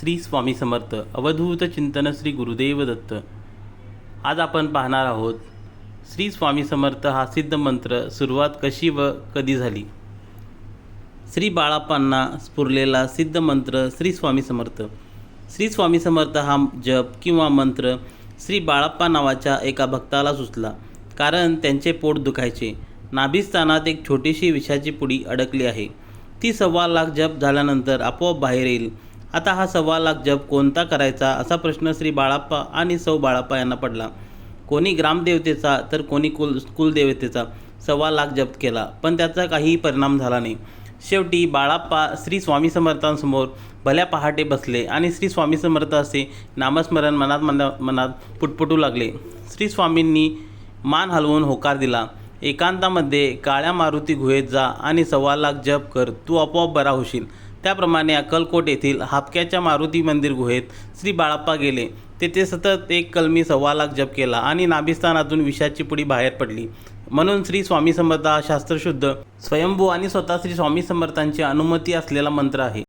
श्री स्वामी समर्थ अवधूत चिंतन श्री गुरुदेव दत्त. आज आपण पाहणार आहोत श्री स्वामी समर्थ हा सिद्ध मंत्र सुरुवात कशी व कधी झाली? श्री बाळाप्पांना स्फुरलेला सिद्ध मंत्र श्री स्वामी समर्थ. श्री स्वामी समर्थ हा जप किंवा मंत्र श्री बाळाप्पा नावाच्या एका भक्ताला सुचला कारण त्यांचे पोट दुखायचे. नाभिस्थानात एक छोटीशी विषाची पुडी अडकली आहे. ती सव्वा लाख जप झाल्यानंतर आपोआप बाहेर येईल. आता हा सव्वा लाख जप कोणता करायचा असा प्रश्न श्री बाळाप्पा आणि सौ बाळाप्पा यांना पडला. कोणी ग्रामदेवतेचा तर कोणी कुल कुलदेवतेचा सव्वा लाख जप केला पण त्याचा काहीही परिणाम झाला नाही. शेवटी बाळाप्पा श्री स्वामी समर्थांसमोर भल्या पहाटे बसले आणि श्री स्वामी समर्थ असे नामस्मरण मनात मना मनात पुटपुटू लागले. श्री स्वामींनी मान हलवून होकार दिला. एकांतामध्ये काळ्या मारुती गुहेत जा आणि सव्वा लाख जप कर तू आपोआप बरा होशील. त्याप्रमाणे अक्कलकोट येथील हापक्याच्या मारुती मंदिर गुहेत श्री बाळाप्पा गेले. तेथे सतत एक कलमी सव्वा लाख जप केला आणि नाभिस्थानातून विषाची पुडी बाहेर पडली. म्हणून श्री स्वामी समर्थ हा शास्त्रशुद्ध स्वयंभू आणि स्वतः श्री स्वामी समर्थांची अनुमती असलेला मंत्र आहे.